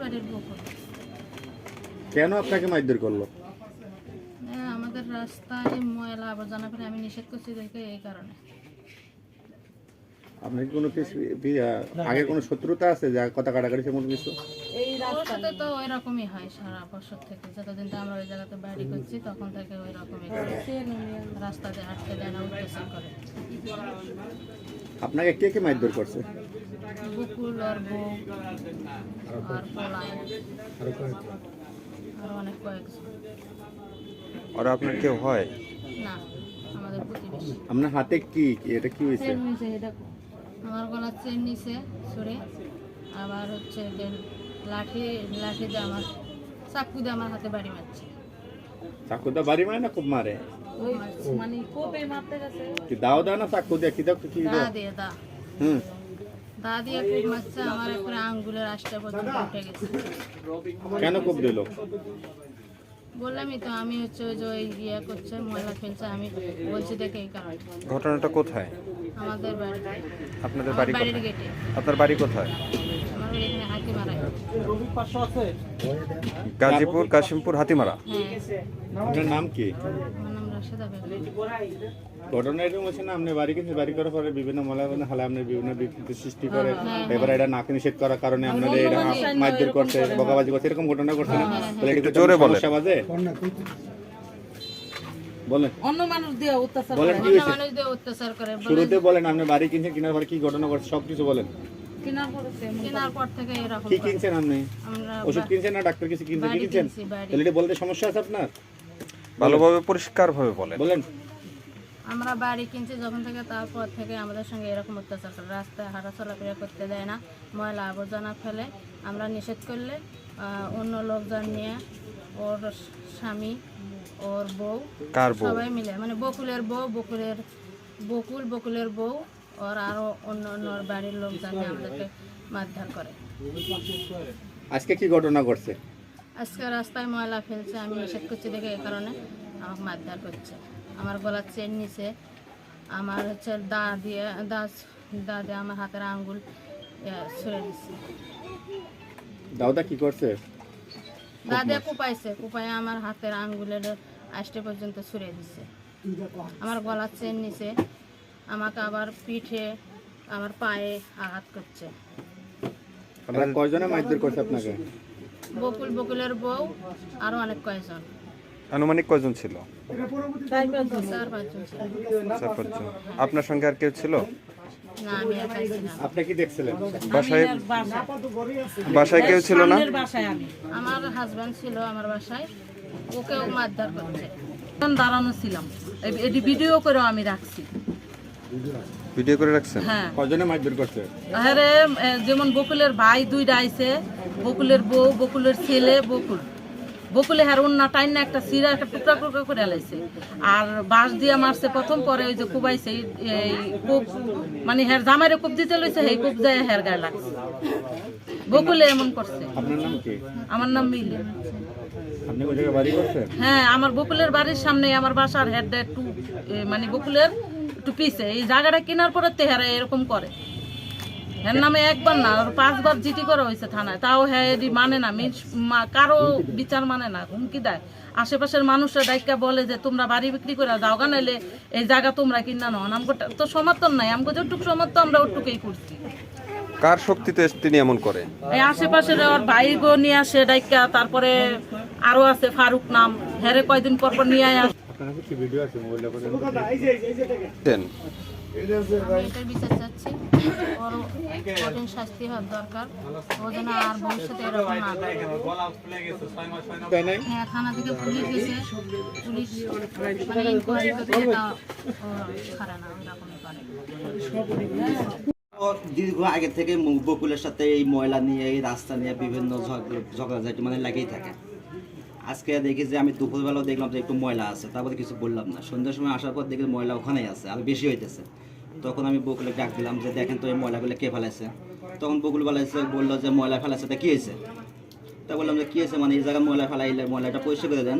বাড়ির বকুল কেন আপনাকে মারধর করল? হ্যাঁ, আমাদের রাস্তায় ময়লা আবর্জনা করে আমি নিষেধ করছি দেখে এই কারণে। আপনার কি কোনো কিছু আগে কোনো শত্রুতা আছে যা কথা কাটাকাটি সেমন কিছু? ওর সাথে তো ওই রকমই হয় সারা বছর থেকে। যতদিন তো আমরা ওই জায়গাতে বাড়ি করছি তখন থেকে ওই রকমই। রাস্তাতে আটকে দেয় না করে। আপনাকে কে কে মারধর করছে? বকুল আর বউ আর পোলাই আর অনেক কয়েকজন। ওরা আপনার কেউ হয়? না আমাদের প্রতিবেশী। আপনার হাতে কি? কি? এটা কি হয়েছে? আমার গলার চেন নিছে ছুরি আবার হচ্ছে যে লাঠি লাঠি দিয়ে আমার চাকু দিয়ে আমার হাতে বাড়ি মারছে। চাকুটা বাড়ি মারে না খুব মারে? মানে কোপে মারতে গেছে। কি দাও দাও না চাকু দিয়ে? কি দাও কি দা দাও দিয়ে দা। হুম। দা দিয়ে খুব মারছে আমার একবারে আঙ্গুলের আশটা পর্যন্ত উঠে গেছে। কেন খুব দিল? বললামই তো আমি হচ্ছে ওই যে ওই ইয়ে করছে ময়লা ফেলছে আমি বলছি দেখে এই কারণে ঘটনাটা কোথায়? আমাদের বাড়ি। আপনাদের আমার বাড়ি বাড়ির কোথায়? গেটে। আপনার বাড়ি কোথায়? আমার বাড়ি এখানে হাতি মারায় গাজীপুর কাশিমপুর হাতিমারা? হ্যাঁ। আপনার নাম কি? আমার নাম ঘটনা এরকম হচ্ছে না আপনি বাড়ি কিনছে বাড়ি করার পরে বিভিন্ন মলা হালে আপনি বিভিন্ন বিকৃতি সৃষ্টি করে এবারে এটা নাক নিষেধ করার কারণে আপনাদের এটা মারধর করছে বকাবাজি করছে এরকম ঘটনা করছে না? তাহলে এটা জোরে। সমস্যা বাজে? বলেন। অন্য মানুষ দিয়ে অত্যাচার বলেন অন্য মানুষ দিয়ে অত্যাচার করে শুরুতে বলেন আপনি বাড়ি কিনছেন কেনার পরে কি ঘটনা ঘটছে সব কিছু বলেন। কেনার পরে থেকে এরকম কি কিনছেন আপনি? ওষুধ কিনছেন না ডাক্তার কিছু কিনছেন? কিনছেন তাহলে বলতে সমস্যা আছে আপনার? ভালোভাবে পরিষ্কার ভাবে বলেন। বলেন। আমরা বাড়ি কিনছি যখন থেকে তারপর থেকে আমাদের সঙ্গে এরকম অত্যাচার করে রাস্তায় হাঁটা চলাফেরা করতে দেয় না ময়লা আবর্জনা ফেলে। আমরা নিষেধ করলে আহ, অন্য লোকজন নিয়ে ওর স্বামী ওর বউ? সবাই মিলে মানে বকুলের বউ বকুলের বকুল বকুলের বউ ওর আরও অন্য অন্য বাড়ির লোকজন নিয়ে আমাদেরকে মারধর করে। আজকে কি ঘটনা ঘটছে? আজকে রাস্তায় ময়লা ফেলছে আমি নিষেধ করছি দেখে এই কারণে আমাকে মারধর করছে। আমার গলার চেন নিছে আমার হচ্ছে দা দিয়ে দা দা দিয়ে আমার হাতের আঙ্গুল ছুঁড়ে দিচ্ছে দাউদা কি করছে? দা দিয়ে কুপাইছে কুপাই আমার হাতের আঙ্গুলের আষ্টে পর্যন্ত ছুঁড়ে দিচ্ছে আমার গলার চেন নিছে আমাকে আবার পিঠে আমার পায়ে আঘাত করছে। কয়জনে মারধর করছে আপনাকে? বকুল বকুলের বউ আরও অনেক কয়েকজন আনুমানিক কয়জন ছিল? চার পাঁচজন। আপনার সঙ্গে আর কেউ ছিল? না আমি একাই ছিলাম। আপনি কি দেখছিলেন? বাসায় বাসায়। কেউ ছিল না? সামনের বাসায় আমি। আমার হাজব্যান্ড ছিল আমার বাসায়। ওকেও মারধর করছে। তখন দাঁড়ানো ছিলাম। এটি ভিডিও করেও আমি রাখছি। ভিডিও করে রাখছেন? হ্যাঁ। কয়জনে মারধর করছে? আরে যেমন বকুলের ভাই দুইটা আইছে বকুলের বউ বকুলের ছেলে বকুল। বকুলে হ্যার অন্য টাইন না একটা সিরা একটা টুকরা টুকরা করে আলাইছে। আর বাঁশ দিয়ে মারছে প্রথম পরে ওই যে কুবাইছে এই- এই কোপ মানে হ্যার জামাইরে কোপ দিতে লইছে সেই কোপ যায় হ্যার গায়ে লাগছে। বকুলে এমন করছে। আপনার নাম কি? আমার নাম মিলি। হ্যাঁ আমার বকুলের বাড়ির সামনে আমার বাসার হেড এ, মানে বকুলের একটু পিছে এই জায়গাটা কেনার পরে তেহারা এরকম করে। হ্যার নামে একবার না আর পাঁচবার জিটি করা হয়েছে থানায়। তাও হ্যাঁ এটি মানে না মিন- মা- কারও বিচার মানে না হুমকি দেয়। আশেপাশের মানুষরা ডাইকা বলে যে তোমরা বাড়ি বিক্রি করে দাও গা নাইলে এই জায়গা তোমরা কিনা নন আমগো তো সমর্থন নাই আমগো যেটুকু সমর্থন আমরা ওটুকুই করছি। কার শক্তিতে তিনি এমন করে এই আশেপাশের ওর ভাই গো নিয়ে আসে ডাইকা তারপরে আরও আছে ফারুক নাম হ্যারে কয়দিন পর পর নিয়ে আয়। আপনার কি ভিডিও আছে? দেন। আমি এটার বিচার চাচ্ছি। ওর কঠিন শাস্তি হওয়ার দরকার। ও যেন আর ভবিষ্যতে এরকম না করে। তাই নাই? হ্যাঁ থানা থেকে পুলিশ গেছে পুলিশ মানে ইনকোয়ারি করতে তা না ওইরকমই করে। দীর্ঘ আগে থেকে বকুলের সাথে এই ময়লা নিয়ে এই রাস্তা নিয়ে বিভিন্ন ঝগ- ঝগড়াঝাটি মানে লেগেই থাকে। আজকে দেখি যে আমি দুপুরবেলাও দেখলাম যে একটু ময়লা আছে তারপরে কিছু বললাম না। সন্ধ্যার সময় আসার পর দেখি ময়লা ওখানেই আছে আর বেশি হইতেছে। তখন আমি বকুলে ডাক দিলাম যে, দেখেন তো এই ময়লাগুলো কে ফেলাইছে? তখন বকুল ফেলাইছে বলল যে, ময়লা ফেলাইছে, তা কী হয়েছে? তা বললাম যে, কী হয়েছে? মানে এই জায়গায় ময়লা ফেলাইলে ময়লাটা পরিষ্কার করে দেন।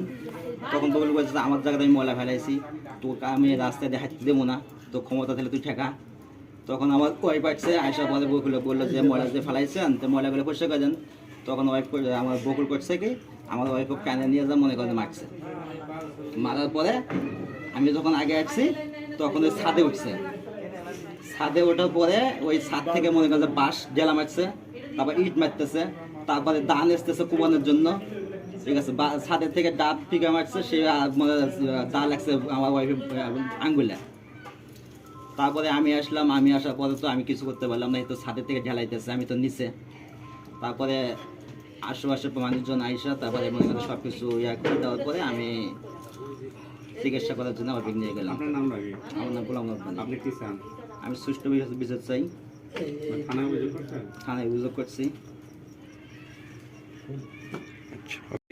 তখন বকুল বলছে যে আমার জায়গায় আমি ময়লা ফেলাইছি, তোকে আমি রাস্তায় দেখাতে দেবো না তো ক্ষমতা তাহলে তুই ঠেকা। তখন আমার ওয়াইফ আসছে আয়সা পরে বকুলে বলল যে, ময়লা যে ফেলাইছেন, তো ময়লাগুলো পরিষ্কার করে দেন। তখন ওয়াইফ আমার বকুল করছে কি? আমার ওয়াইফ কানে নিয়ে যা মনে করে মারছে। মারার পরে আমি যখন আগে আসছি, তখন ওই ছাদে উঠছে। ছাদে ওঠার পরে ওই ছাদ থেকে মনে করেন যে বাঁশ ডেলা মারছে তারপর ইট মারতেছে তারপরে দান এসতেছে কুবানোর জন্য। ঠিক আছে ছাদের থেকে ডাব টিকা মারছে সে দা লাগছে আমার ওয়াইফের আঙ্গুলে। তারপরে আমি আসলাম আমি আসার পরে তো আমি কিছু করতে পারলাম না এই তো ছাদের থেকে ঢেলাইতেছে আমি তো নিচে। তারপরে আশেপাশে মানুষজন আইসা তারপরে মনে করেন সব কিছু ইয়া করে দেওয়ার পরে আমি চিকিৎসা করার জন্য আবার নিয়ে গেলাম। আপনার নাম আমার নাম গোলাম আপনি কি চান? আমি সুষ্ঠু বিচার চাই। থানায় অভিযোগ করছি।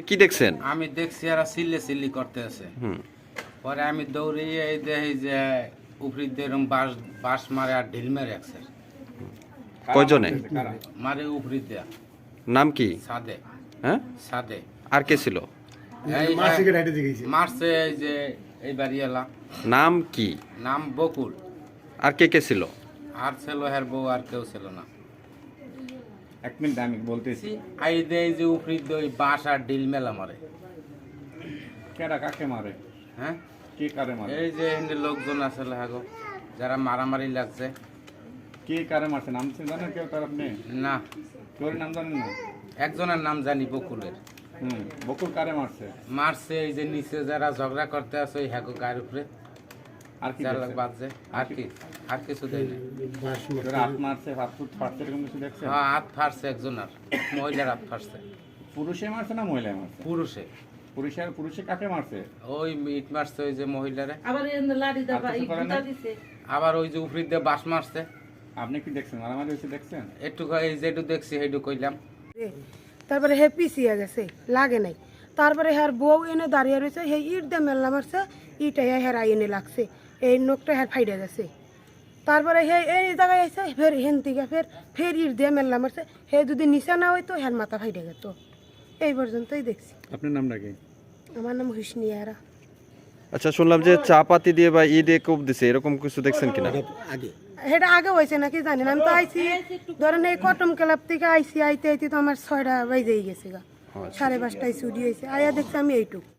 কি দেখছেন? আমি দেখছি এরা সিল্লে সিল্লি করতে আছে। পরে আমি দৌড়িয়ে দেখি যে উপরি দিয়ে এরকম বাঁশ বাঁশ মারে আর ঢিল মেরে একসে কয়জনে? মারে উপরি দেয়া। নাম কি? সাদে। হ্যাঁ? সাদে। আর কে ছিল? এই মারছে এই যে এই বাড়িওয়ালা। নাম কি? নাম বকুল। আর কে কে ছিল? আর ছিল হের বউ আর কেউ ছিল না। এক মিনিট আমি বলতেছি। এই যে এই যে উপরি দিয়ে ওই বাঁশ আর ঢিল মেলা মারে। কেডা কাকে মারে? হ্যাঁ? কে কারে মারে? এই যে হিন্দি লোকজন আছে হাগো যারা মারামারি লাগছে। কে কারে মারছে? নাম জানেন কেউ তার আপনি? না। কেউ নাম জানেন না? একজনের নাম জানি বকুলের। হুম বকুল কারে মারছে? মারছে এই যে নিচে যারা ঝগড়া করতে আছে ওই হ্যাগো গায়ের উপরে। আর কি চার লাখ বাজছে আর কি আর কিছু দেয় না। হাত মারছে হাত ফুট ফাটছে এরকম কিছু দেখছেন? হ্যাঁ হাত ফাটছে একজনের মহিলার হাত ফাটছে। পুরুষে মারছে না মহিলায় মারছে? পুরুষে। পুরুষের পুরুষে কাকে মারছে? ওই ইট মারছে ওই যে মহিলারে। আবার লাড়ি আর দিছে। ওই যে উপরি দিয়ে বাস মারছে। আপনি কি দেখছেন? মারামারি হয়েছে দেখছেন? একটু এই যেটু দেখছি সেইটু কইলাম। তারপরে হে পিছিয়ে গেছে লাগে নাই। তারপরে হ্যার বউ এনে দাঁড়িয়ে রয়েছে হে ইট দিয়ে মেলনা মারছে ইটা হের এনে লাগছে। এই নোকটা হ্যার ফাইডে গেছে। তারপরে হে এই জায়গায় এসে ফের হেন থেকে ফের ফের ইট দিয়ে মেলনা মারছে। হে যদি নিচে না হইতো হ্যার মাথা ফাইডে গেত। এই পর্যন্তই দেখছি। আপনার নামটা কি? আমার নাম হুসনিয়ারা আচ্ছা শুনলাম যে চা পাতি দিয়ে বা ই দিয়ে কোপ দিছে এরকম কিছু দেখছেন কিনা? এটা আগে। হয়েছে নাকি জানি না আমি তো আইছি ধরেন এই কটম ক্লাব থেকে আইসি আইতে আইতে তো আমার ছয়টা বাজেই গেছে গা। সাড়ে পাঁচটায় চুরি হয়েছে। আয়া দেখছি আমি এইটুক।